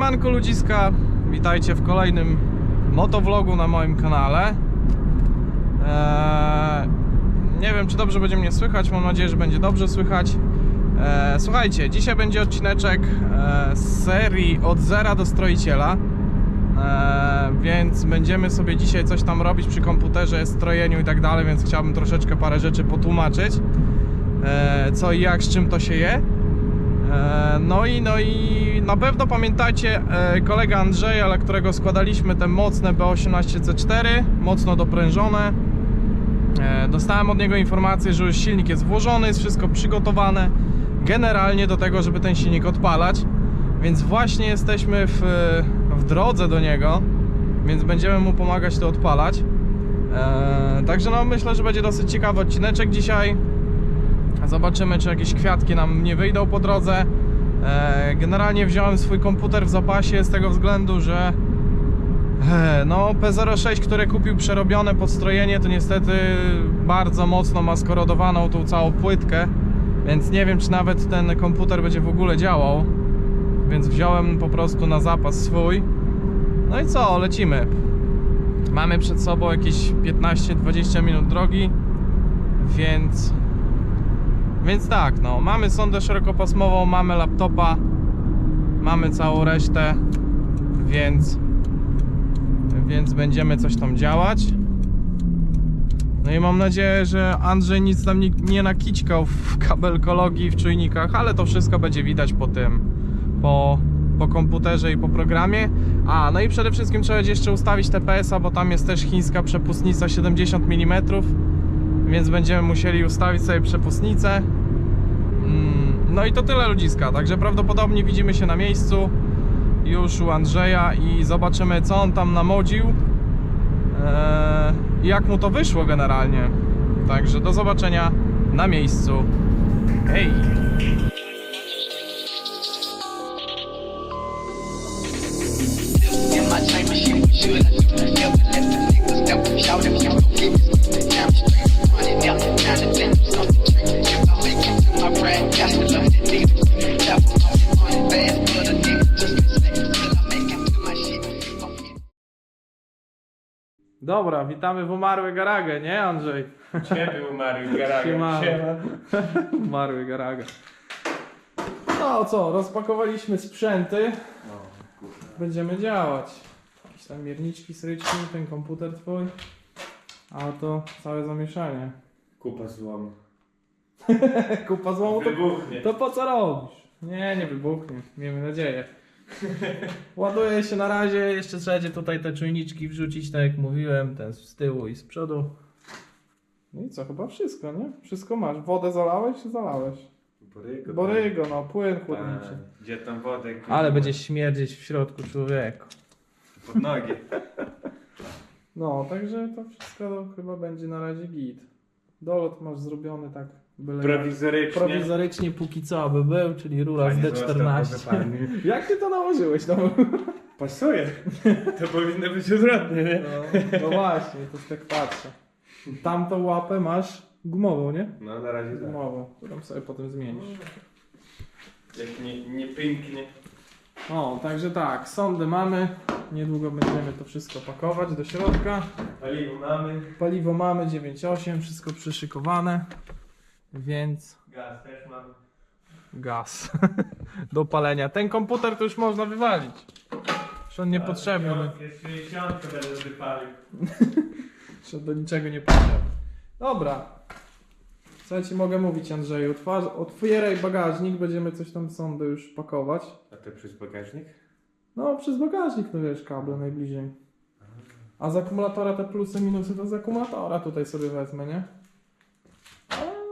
Siemanko ludziska, witajcie w kolejnym motovlogu na moim kanale. Eee, nie wiem czy dobrze będzie mnie słychać, mam nadzieję, że będzie dobrze słychać. Eee, słuchajcie, dzisiaj będzie odcineczek e, z serii od zera do stroiciela. Eee, więc będziemy sobie dzisiaj coś tam robić przy komputerze, strojeniu i tak dalej, więc chciałbym troszeczkę parę rzeczy potłumaczyć. Eee, co i jak, z czym to się je. E, No i, no i na pewno pamiętacie e, kolegę Andrzeja, dla którego składaliśmy te mocne B18C4, mocno doprężone. E, Dostałem od niego informację, że już silnik jest włożony, jest wszystko przygotowane generalnie do tego, żeby ten silnik odpalać. Więc właśnie jesteśmy w, w drodze do niego, więc będziemy mu pomagać to odpalać. Także no myślę, że będzie dosyć ciekawy odcineczek dzisiaj. Zobaczymy, czy jakieś kwiatki nam nie wyjdą po drodze. E, Generalnie wziąłem swój komputer w zapasie z tego względu, że e, no P06, które kupił przerobione podstrojenie, to niestety bardzo mocno ma skorodowaną tą całą płytkę, więc nie wiem, czy nawet ten komputer będzie w ogóle działał. Więc wziąłem po prostu na zapas swój. No i co, lecimy. Mamy przed sobą jakieś 15-20 minut drogi, więc więc tak, no, mamy sondę szerokopasmową, mamy laptopa, mamy całą resztę, więc więc będziemy coś tam działać. No i mam nadzieję, że Andrzej nic tam nie, nie nakićkał w kabelkologii, w czujnikach, ale to wszystko będzie widać po tym, po, po komputerze i po programie. A, no i przede wszystkim trzeba będzie jeszcze ustawić TPS-a, bo tam jest też chińska przepustnica 70 mm więc będziemy musieli ustawić sobie przepustnicę. Mm, No i to tyle ludziska, także prawdopodobnie widzimy się na miejscu już u Andrzeja i zobaczymy co on tam namodził eee, i jak mu to wyszło generalnie. Także do zobaczenia na miejscu. Hej! My chamber, she was Dobra, witamy w umarły garagę, nie Andrzej? Ciebie umarł garaga. Siema. Siema. Umarły garaga. No co, rozpakowaliśmy sprzęty. Będziemy działać. Jakieś tam mierniczki, sryczki, ten komputer twój. A to całe zamieszanie. Kupa złomu. Kupa złomu to, Wybuchnie. to po co robisz? Nie, nie wybuchnie. Miejmy nadzieję. Ładuje się na razie, jeszcze trzeba tutaj te czujniczki wrzucić, tak jak mówiłem, ten z tyłu i z przodu. No i co, chyba wszystko, nie? Wszystko masz. Wodę zalałeś czy zalałeś? Borygo. Borygo, no, płyn chłodniczy. Tak. Gdzie tam wodę? Ale będzie śmierdzieć w środku człowieku. Pod nogi. No, także to wszystko chyba będzie na razie git. Dolot masz zrobiony tak byle Prowizorycznie. prowizorycznie póki co aby był, czyli rura z Panie D14. został pozypany. Jak ty to nałożyłeś? No, Pasuje. To powinno być odwrotnie, nie? no, no właśnie, to tak patrzę. Tamtą łapę masz gumową, nie? No na razie tak. Gumową, którą sobie potem zmienisz. Jak nie, nie pięknie. O, także tak, sondy mamy. Niedługo będziemy to wszystko pakować do środka. Paliwo mamy. Paliwo mamy 9,8, wszystko przyszykowane, więc Gaz też mamy. gaz do palenia. Ten komputer to już można wywalić. Już on niepotrzebny, no. Jest 60 będę wypalił. już on do niczego nie potrzebny. Dobra. Co ja ci mogę mówić Andrzeju? Otwarz, otwieraj bagażnik, będziemy coś tam sondy już pakować. A to przez bagażnik? No przez bagażnik, no wiesz, kable najbliżej. A z akumulatora te plusy, minusy to z akumulatora tutaj sobie wezmę, nie?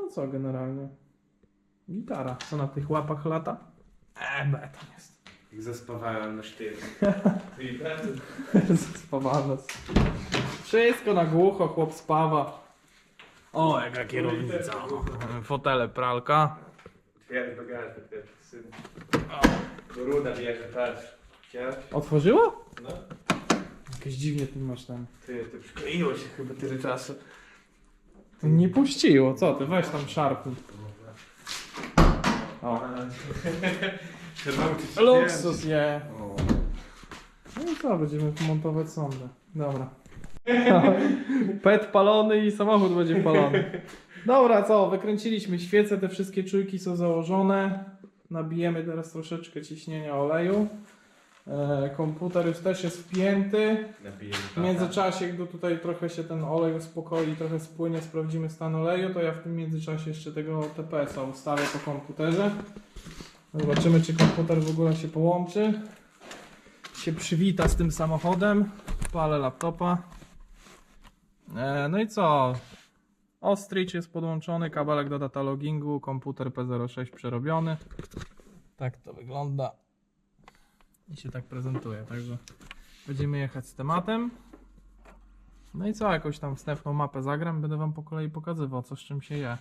No co generalnie? Gitara. Co na tych łapach lata? Eee, beton jest. Jak zaspawałem na sztyl. Spawane. Wszystko na głucho, chłop spawa. O, jaka kierownica. Fotele, pralka. Otwieraj bagażnik, syn. Ruda bierze, patrz. Chciałeś? Otworzyło? No. Jakieś dziwnie ty masz tam. Ty, to przykleiło się chyba tyle czasu. Nie puściło, co ty? Weź tam szarpnij. O. Luksus, je. No i co, będziemy montować sondę. Dobra. Pet palony i samochód będzie palony. Dobra, co? Wykręciliśmy świece, te wszystkie czujki są założone. Nabijemy teraz troszeczkę ciśnienia oleju. E, komputer już też jest wpięty. W międzyczasie, gdy tutaj trochę się ten olej uspokoi, trochę spłynie, sprawdzimy stan oleju, to ja w tym międzyczasie jeszcze tego TPS-a ustawię po komputerze. Zobaczymy, czy komputer w ogóle się połączy. Się przywita z tym samochodem. Palę laptopa. E, no i co? Ostrich jest podłączony, kabelek do data loggingu, komputer P06 przerobiony. Tak to wygląda. I się tak prezentuje, także będziemy jechać z tematem. No i co, jakąś tam wstępną mapę zagram, będę wam po kolei pokazywał, co z czym się je.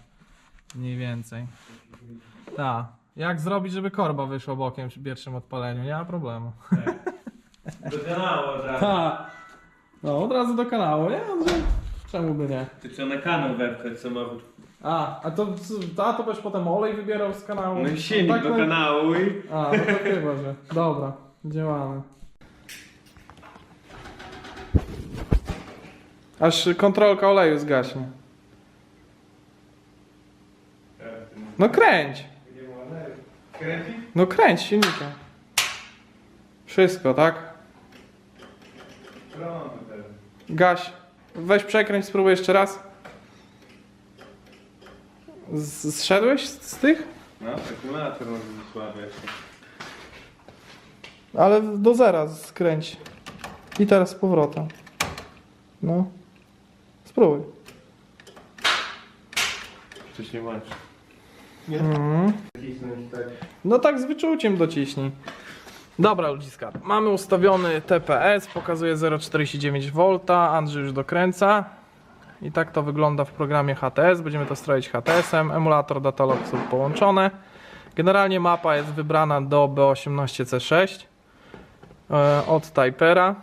Mniej więcej. Tak. Jak zrobić, żeby korba wyszła bokiem przy pierwszym odpaleniu? Nie ma problemu. Do kanału od razu. Tak. No, od razu do kanału, nie? Andrzej? Czemu by nie? Ty co na kanał wepchać samochód? A, a to, a to byś potem olej wybierał z kanału? No i silnik Tak, do no- kanału i... A, no to chyba, że. Dobra, działamy. Aż kontrolka oleju zgaśnie. No kręć. No kręć silnikiem. Wszystko, tak? Gaś. Weź przekręć, spróbuj jeszcze raz. Zszedłeś z, tych? No, akumulator może słaby jeszcze. Ale do zera skręć. I teraz z powrotem. No. Spróbuj. Coś nie łączy. Mhm. Cisnąć tak. No tak z wyczuciem dociśnij. Dobra ludziska, mamy ustawiony TPS, pokazuje 0,49V, Andrzej już dokręca. I tak to wygląda w programie HTS, będziemy to stroić HTS-em, emulator datalog są połączone. Generalnie mapa jest wybrana do B18C6 e, od Typera.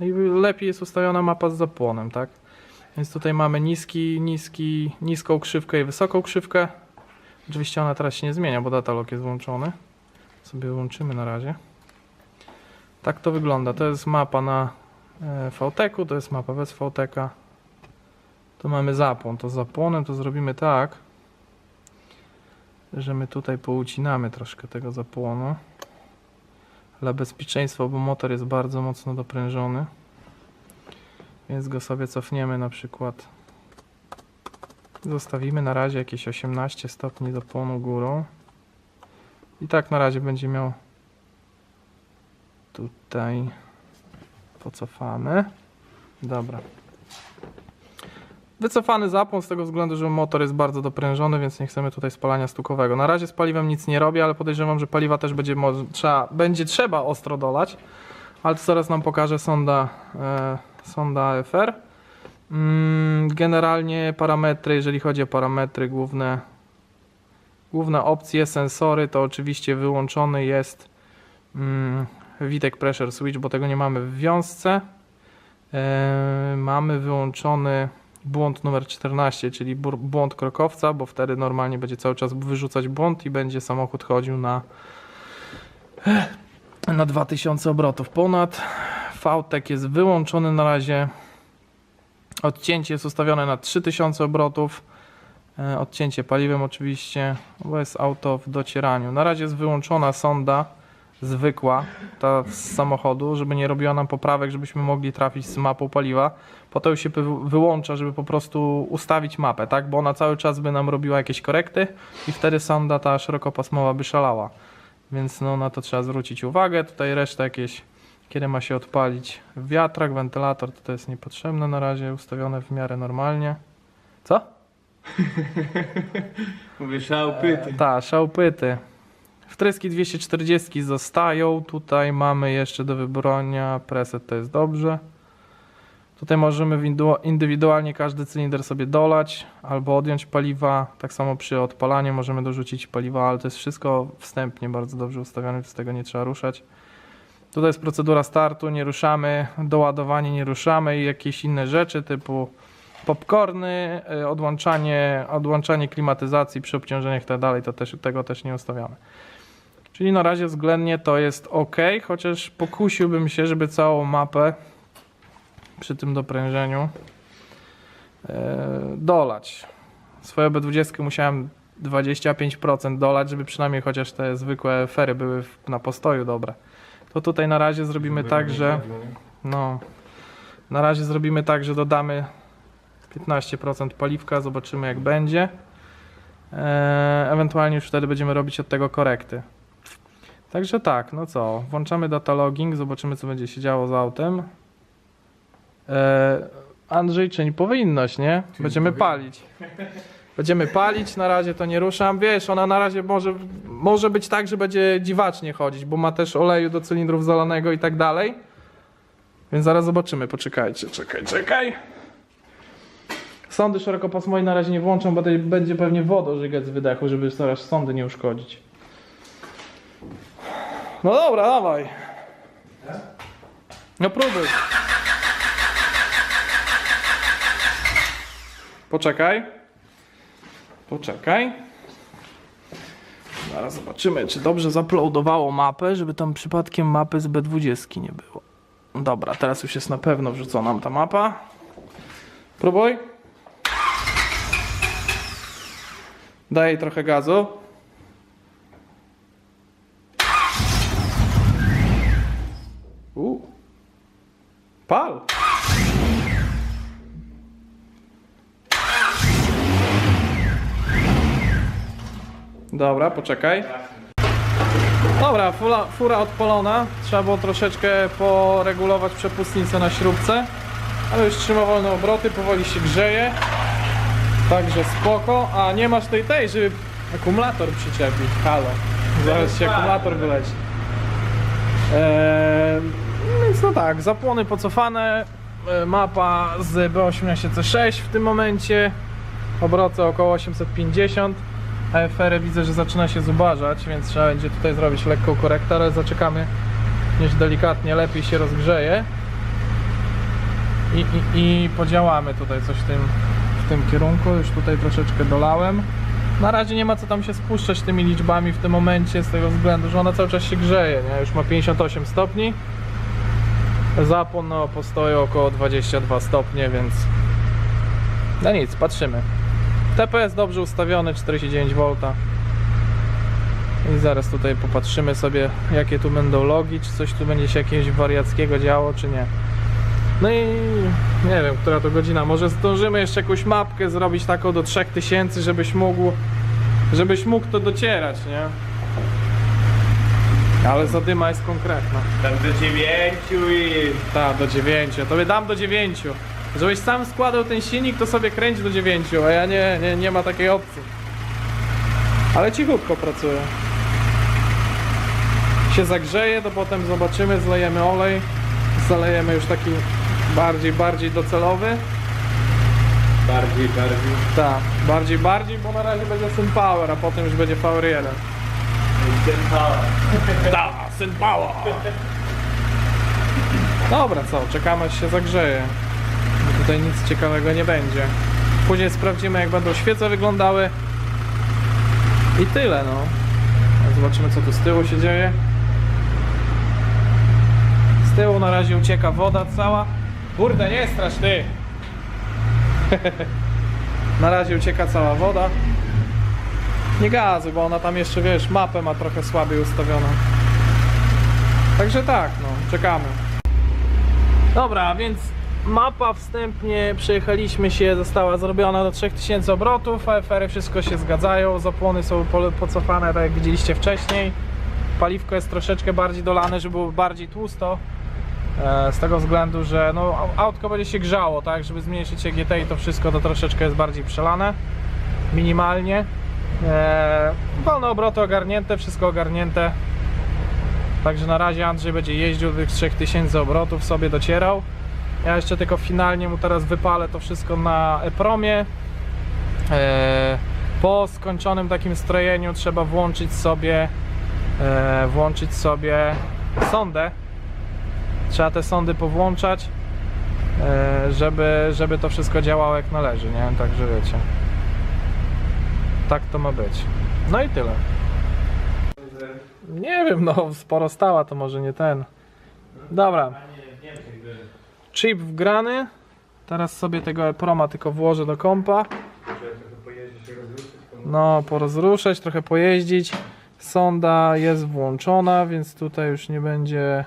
No I lepiej jest ustawiona mapa z zapłonem, tak? Więc tutaj mamy niski, niski, niską krzywkę i wysoką krzywkę. Oczywiście ona teraz się nie zmienia, bo datalog jest włączony. Sobie włączymy na razie. Tak to wygląda. To jest mapa na e, VTEC-u, to jest mapa bez VTEC-a. Tu mamy zapłon. To z zapłonem to zrobimy tak, że my tutaj poucinamy troszkę tego zapłonu. Dla bezpieczeństwa, bo motor jest bardzo mocno doprężony. Więc go sobie cofniemy na przykład Zostawimy na razie jakieś 18 stopni zapłonu górą. I tak na razie będzie miał tutaj pocofane. Dobra. Wycofany zapłon z tego względu, że motor jest bardzo doprężony, więc nie chcemy tutaj spalania stukowego. Na razie z paliwem nic nie robię, ale podejrzewam, że paliwa też będzie, trzeba, będzie trzeba ostro dolać. Ale to zaraz nam pokaże sonda, e, sonda AFR. Mm, Generalnie parametry, jeżeli chodzi o parametry główne, główne opcje, sensory, to oczywiście wyłączony jest mm, Vitek Pressure Switch, bo tego nie mamy w wiązce. E, mamy wyłączony błąd numer 14, czyli błąd krokowca, bo wtedy normalnie będzie cały czas wyrzucać błąd i będzie samochód chodził na na 2000 obrotów ponad. VTEC jest wyłączony na razie. Odcięcie jest ustawione na 3000 obrotów. E, Odcięcie paliwem oczywiście, bo jest auto w docieraniu. Na razie jest wyłączona sonda zwykła, ta z samochodu, żeby nie robiła nam poprawek, żebyśmy mogli trafić z mapą paliwa. Potem się wy- wyłącza, żeby po prostu ustawić mapę, tak? Bo ona cały czas by nam robiła jakieś korekty i wtedy sonda ta szerokopasmowa by szalała. Więc no, na to trzeba zwrócić uwagę. Tutaj reszta jakieś kiedy ma się odpalić wiatrak, wentylator, to, to jest niepotrzebne na razie, ustawione w miarę normalnie. Co? Mówię, szał pyty. Tak, szałpyty. Wtryski 240 zostają. Tutaj mamy jeszcze do wybrania preset, to jest dobrze. Tutaj możemy indywidualnie każdy cylinder sobie dolać albo odjąć paliwa. Tak samo przy odpalaniu możemy dorzucić paliwa, ale to jest wszystko wstępnie bardzo dobrze ustawione, więc tego nie trzeba ruszać. Tutaj jest procedura startu, nie ruszamy, doładowanie nie ruszamy i jakieś inne rzeczy typu popcorny, y, odłączanie, odłączanie klimatyzacji przy obciążeniach i tak to też, tego też nie ustawiamy. Czyli na razie względnie to jest ok, chociaż pokusiłbym się, żeby całą mapę przy tym doprężeniu e, dolać. Swoje B20 musiałem 25% dolać, żeby przynajmniej chociaż te zwykłe fery były na postoju dobre. To tutaj na razie zrobimy tak, że no, na razie zrobimy tak, że dodamy 15% paliwka, zobaczymy jak będzie. Eee, ewentualnie już wtedy będziemy robić od tego korekty. Także tak, no co, włączamy data logging, zobaczymy co będzie się działo z autem. Eee, Andrzej czyni powinność, nie? Będziemy palić. Będziemy palić, na razie to nie ruszam. Wiesz, ona na razie może, może być tak, że będzie dziwacznie chodzić, bo ma też oleju do cylindrów zalanego i tak dalej. Więc zaraz zobaczymy, poczekajcie, czekaj, czekaj. Sądy szerokopasmowe na razie nie włączam, bo tutaj będzie pewnie wodą żygać z wydechu, żeby zaraz sądy nie uszkodzić. No dobra, dawaj. No próbuj. Poczekaj. Poczekaj. Zaraz zobaczymy, czy dobrze zaploadowało mapę, żeby tam przypadkiem mapy z B20 nie było. Dobra, teraz już jest na pewno wrzucona ta mapa. Próbuj. Daj trochę gazu. Pal. Dobra, poczekaj. Dobra, fura, fura odpalona. Trzeba było troszeczkę poregulować przepustnicę na śrubce. Ale już trzyma wolne obroty, powoli się grzeje. Także spoko. A nie masz tej tej, żeby akumulator przyczepić. Halo. Zaraz się akumulator wyleci. Eee, więc no tak, zapłony pocofane. E, Mapa z B18C6 w tym momencie. Obroty około 850. AFR widzę, że zaczyna się zubażać, więc trzeba będzie tutaj zrobić lekką korektę, ale zaczekamy, niż delikatnie lepiej się rozgrzeje. I, i, i podziałamy tutaj coś w tym, w tym kierunku. Już tutaj troszeczkę dolałem. Na razie nie ma co tam się spuszczać tymi liczbami w tym momencie, z tego względu, że ona cały czas się grzeje. Nie? Już ma 58 stopni. Zapłon no, postoju około 22 stopnie, więc no nic, patrzymy. TPS dobrze ustawiony, 49V. I zaraz tutaj popatrzymy sobie, jakie tu będą logi, czy coś tu będzie się jakiegoś wariackiego działo, czy nie. No i nie wiem, która to godzina. Może zdążymy jeszcze jakąś mapkę zrobić taką do 3000, żebyś mógł, żebyś mógł to docierać, nie? Ale zadyma jest konkretna. Tam do dziewięciu i... Tak, do 9. Ja tobie dam do 9. Żebyś sam składał ten silnik, to sobie kręć do 9, a ja nie, nie, nie ma takiej opcji. Ale cichutko pracuję. Się zagrzeje, to potem zobaczymy, zlejemy olej. Zalejemy już taki bardziej, bardziej docelowy. Bardziej, bardziej. Tak, bardziej, bardziej, bo na razie będzie Syn Power, a potem już będzie VR1. Ten hała. Da, Syn Power! Dobra, co, czekamy aż się zagrzeje. Bo tutaj nic ciekawego nie będzie. Później sprawdzimy jak będą świece wyglądały. I tyle no. Zobaczymy co tu z tyłu się dzieje. Z tyłu na razie ucieka woda cała. Kurde, nie strasz ty! na razie ucieka cała woda. Nie gazy, bo ona tam jeszcze, wiesz, mapę ma trochę słabiej ustawioną. Także tak, no, czekamy. Dobra, więc mapa wstępnie przejechaliśmy się, została zrobiona do 3000 obrotów, AFR-y wszystko się zgadzają, zapłony są po- pocofane tak jak widzieliście wcześniej. Paliwko jest troszeczkę bardziej dolane, żeby było bardziej tłusto. E, Z tego względu, że no, au- autko będzie się grzało, tak, żeby zmniejszyć EGT i to wszystko to troszeczkę jest bardziej przelane. Minimalnie. E, wolne obroty ogarnięte, wszystko ogarnięte. Także na razie Andrzej będzie jeździł tych 3000 obrotów, sobie docierał. Ja jeszcze tylko finalnie mu teraz wypalę to wszystko na e-promie. E, po skończonym takim strojeniu trzeba włączyć sobie e, włączyć sobie sondę. Trzeba te sondy powłączać, żeby, żeby to wszystko działało jak należy, nie? Także wiecie. Tak to ma być. No i tyle. Nie wiem, no sporo stała, to może nie ten. Dobra. Chip wgrany. Teraz sobie tego Proma tylko włożę do kompa. No, porozruszać, trochę pojeździć. Sonda jest włączona, więc tutaj już nie będzie.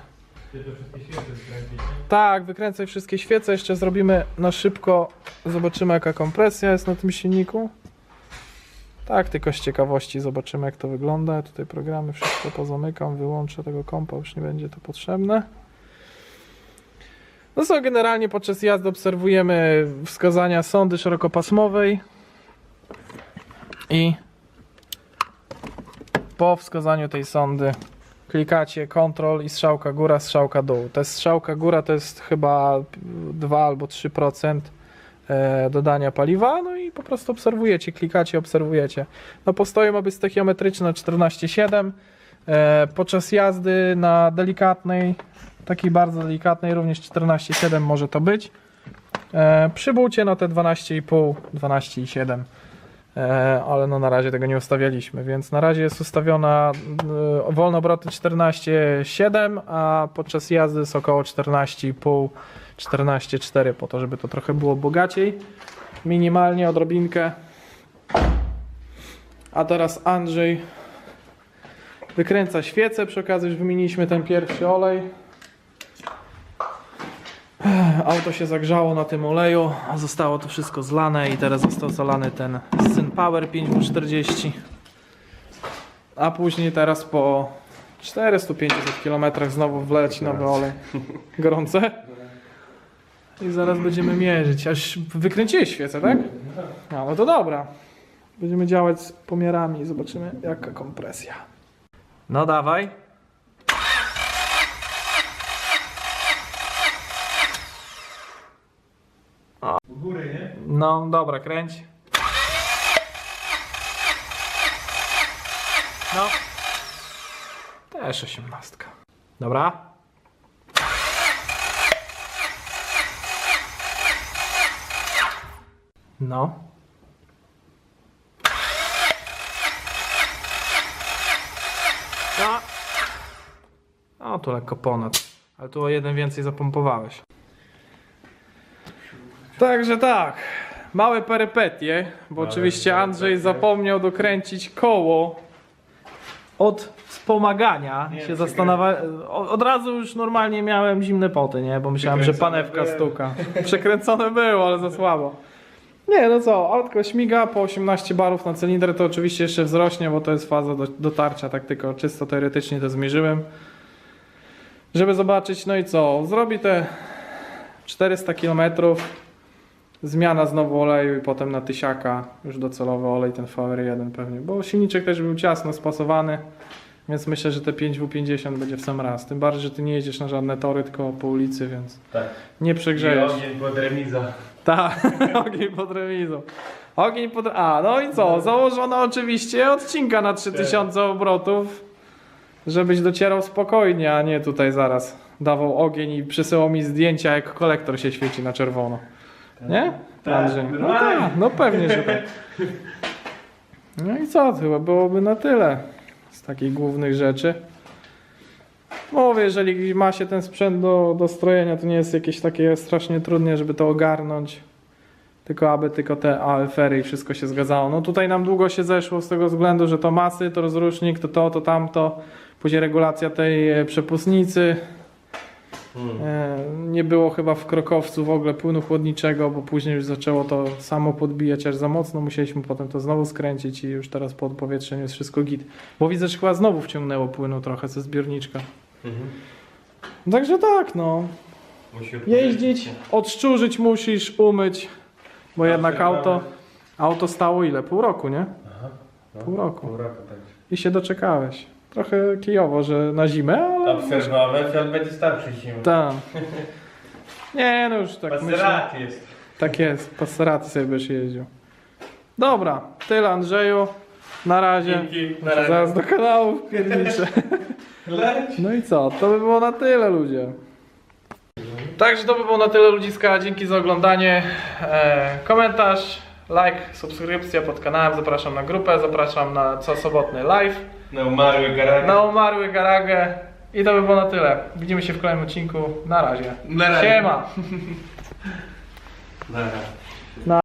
Tak, wykręcaj wszystkie świece. Jeszcze zrobimy na szybko. Zobaczymy, jaka kompresja jest na tym silniku. Tak, tylko z ciekawości zobaczymy, jak to wygląda. Tutaj programy wszystko pozamykam, wyłączę tego kompa, już nie będzie to potrzebne. No co, generalnie podczas jazdy obserwujemy wskazania sondy szerokopasmowej i po wskazaniu tej sondy klikacie Ctrl i strzałka góra, strzałka dół. Ta strzałka góra to jest chyba 2 albo 3% e, dodania paliwa, no i po prostu obserwujecie, klikacie, obserwujecie. No postoje ma być stachiometryczne 14,7. E, podczas jazdy na delikatnej, takiej bardzo delikatnej, również 14,7 może to być. E, przy bucie no te 12,5, 12,7. E, ale no na razie tego nie ustawialiśmy, więc na razie jest ustawiona e, wolne obroty 14,7, a podczas jazdy jest około 14,5, 14,4 po to, żeby to trochę było bogaciej. Minimalnie odrobinkę. A teraz Andrzej wykręca świecę, przy okazji już wymieniliśmy ten pierwszy olej. Auto się zagrzało na tym oleju, zostało to wszystko zlane i teraz został zalany ten Syn Power 5W40. A później teraz po 400-500 km znowu wleci nowy olej. Gorące? I zaraz będziemy mierzyć. Aż wykręciłeś świecę, tak? No, no to dobra. Będziemy działać z pomiarami i zobaczymy jaka kompresja. No dawaj. U góry, nie? No, dobra, kręć. No. Też osiemnastka. Dobra. No. No. O, tu lekko ponad. Ale tu o jeden więcej zapompowałeś. Także tak, małe perypetie, bo Małe oczywiście Andrzej perypetie. zapomniał dokręcić koło od wspomagania. Nie, się zastanawia... Od razu już normalnie miałem zimne poty, nie? Bo myślałem, że panewka stuka. Przekręcone było, ale za słabo. Nie, no co, autko śmiga po 18 barów na cylinder, to oczywiście jeszcze wzrośnie, bo to jest faza do, dotarcia, tak tylko czysto teoretycznie to zmierzyłem. Żeby zobaczyć, no i co, zrobi te 400 km, zmiana znowu oleju i potem na tysiaka, już docelowy olej, ten VR1 pewnie, bo silniczek też był ciasno spasowany, więc myślę, że te 5W50 będzie w sam raz. Tym bardziej, że ty nie jedziesz na żadne tory, tylko po ulicy, więc Tak. nie I przegrzejesz. ogień pod remiza. Tak, ogień pod remizą. Ogień pod... A, no i co? Założono oczywiście odcinka na 3000 obrotów, żebyś docierał spokojnie, a nie tutaj zaraz dawał ogień i przysyłał mi zdjęcia, jak kolektor się świeci na czerwono. Nie? Tak, Andrzej? No tak, no pewnie, że tak. No i co? Chyba byłoby na tyle takich głównych rzeczy. Mówię, jeżeli ma się ten sprzęt do, do strojenia, to nie jest jakieś takie strasznie trudne, żeby to ogarnąć. Tylko aby tylko te AFR-y i wszystko się zgadzało. No tutaj nam długo się zeszło z tego względu, że to masy, to rozrusznik, to to, to tamto. Później regulacja tej e, przepustnicy. Hmm. E, Nie było chyba w krokowcu w ogóle płynu chłodniczego, bo później już zaczęło to samo podbijać aż za mocno. Musieliśmy potem to znowu skręcić i już teraz po odpowietrzeniu jest wszystko git. Bo widzę, że chyba znowu wciągnęło płynu trochę ze zbiorniczka. Mhm. Także tak, no. Jeździć, odszczurzyć musisz, umyć, bo jednak Zawsze auto, prawie. auto stało ile? Pół roku, nie? Aha. No, Pół roku. Pół roku, tak. I się doczekałeś. Trochę kijowo, że na zimę, ale... Obserwować, ale będzie starszy się. Tak. Nie, no już tak myślę. Passerat jest. Tak jest, Passeraty sobie będziesz jeździł. Dobra, tyle Andrzeju. Na razie. Dzięki, na Muszę razie. Zaraz do kanału pierniczę. Leć. No i co? To by było na tyle ludzie. Także to by było na tyle ludziska. Dzięki za oglądanie. E, komentarz, like, subskrypcja pod kanałem. Zapraszam na grupę, zapraszam na co sobotny live. Na umarły garaż. na umarły garagę. I to by było na tyle. Widzimy się w kolejnym odcinku. Na razie. Na razie. Siema. Dobra.